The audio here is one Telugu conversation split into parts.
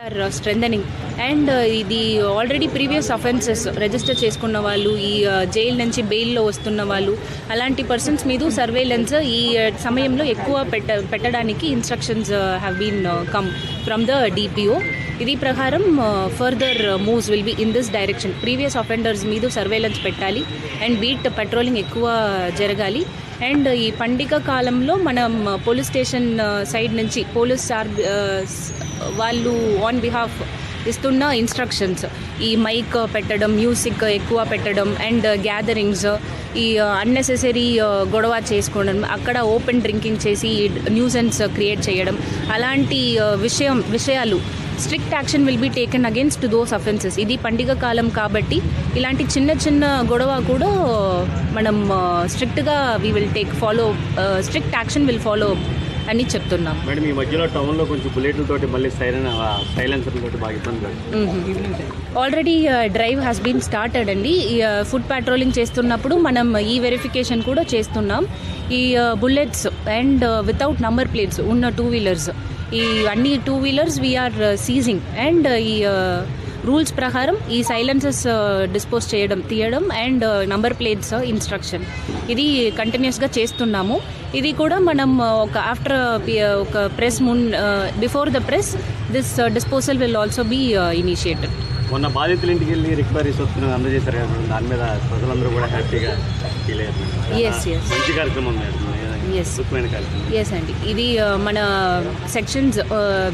Are strengthening uh, and uh, ఇది ఆల్రెడీ ప్రీవియస్ అఫెన్సెస్ రిజిస్టర్ చేసుకున్న వాళ్ళు ఈ uh, జైలు నుంచి బెయిల్లో వస్తున్న వాళ్ళు అలాంటి పర్సన్స్ మీద సర్వేలెన్స్ ఈ uh, సమయంలో ఎక్కువ పెట్ట పెట్టడానికి instructions have been come from the DPO ఇది ప్రకారం further moves will be in this direction previous offenders మీద సర్వేలెన్స్ పెట్టాలి అండ్ బీట్ పెట్రోలింగ్ ఎక్కువ జరగాలి. అండ్ ఈ పండుగ కాలంలో మనం పోలీస్ స్టేషన్ సైడ్ నుంచి పోలీస్ సార్ వాళ్ళు ఆన్ బిహాఫ్ ఇస్తున్న ఇన్స్ట్రక్షన్స్ ఈ మైక్ పెట్టడం మ్యూజిక్ ఎక్కువ పెట్టడం అండ్ గ్యాదరింగ్స్ ఈ అన్నెసెసరీ గొడవ చేసుకోవడం అక్కడ ఓపెన్ డ్రింకింగ్ చేసి న్యూసెన్స్ క్రియేట్ చేయడం. అలాంటి విషయం విషయాలు strict action will be taken against those offences ఇది పండిగ కాలం కాబట్టి ఇలాంటి చిన్న చిన్న గొడవ కూడా మనం స్ట్రిక్ట్గా we will take follow strict action will follow అని చెప్తున్నాం. మేడం ఈ మధ్యలో టౌన్లో కొంచెం బుల్లెట్లతోటి మళ్ళీ సైరన్ సైలెన్సర్ తోటి బాగా ఇబ్బంది already drive has been started అండి. ఫుడ్ పెట్రోలింగ్ చేస్తున్నప్పుడు మనం ఈ వెరిఫికేషన్ కూడా చేస్తున్నాం. ఈ bullets and without number plates ఉన్న టూ వీలర్స్ ఈ అన్ని two wheelers we're seizing and ఈ రూల్స్ ప్రకారం ఈ సైలెన్సెస్ డిస్పోజ్ చేయడం తీయడం అండ్ నంబర్ ప్లేట్స్ ఇన్స్ట్రక్షన్ ఇది కంటిన్యూస్గా చేస్తున్నాము. ఇది కూడా మనం ఒక ఆఫ్టర్ ఒక ప్రెస్ మున్ before the press this disposal will also be initiated మొన్న బాధితుల ఇంటికి వెళ్ళి రికవరీస్ వస్తున్న అందజేశారు కదా. దాని మీద ప్రజలందరూ కూడా హ్యాపీగా ఫీల్ అయ్యారు. మంచి కార్యక్రమం మేడం కార్యక్రమం ఎస్ అండి ఇది uh, మన సెక్షన్స్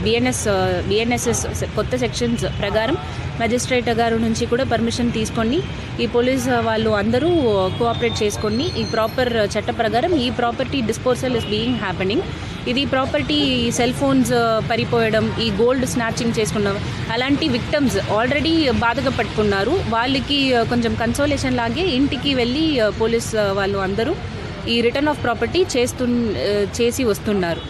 బిఎన్ఎస్ బిఎన్ఎస్ఎస్ కొత్త సెక్షన్స్ ప్రకారం మెజిస్ట్రేట్ గారు నుంచి కూడా పర్మిషన్ తీసుకొని ఈ పోలీస్ వాళ్ళు అందరూ కోఆపరేట్ చేసుకొని ఈ ప్రాపర్ చట్ట ప్రకారం ఈ property disposal is being happening ఇది ప్రాపర్టీ సెల్ ఫోన్స్ పరిపోయడం ఈ గోల్డ్ స్నాచింగ్ చేసుకున్న అలాంటి విక్టమ్స్ ఆల్రెడీ బాధగా పట్టుకున్నారు. వాళ్ళకి uh, కొంచెం కన్సోలేషన్ లాగే ఇంటికి వెళ్ళి పోలీస్ వాళ్ళు అందరూ ఈ రిటర్న్ ఆఫ్ ప్రాపర్టీ చేస్తు చేసి వస్తున్నారు.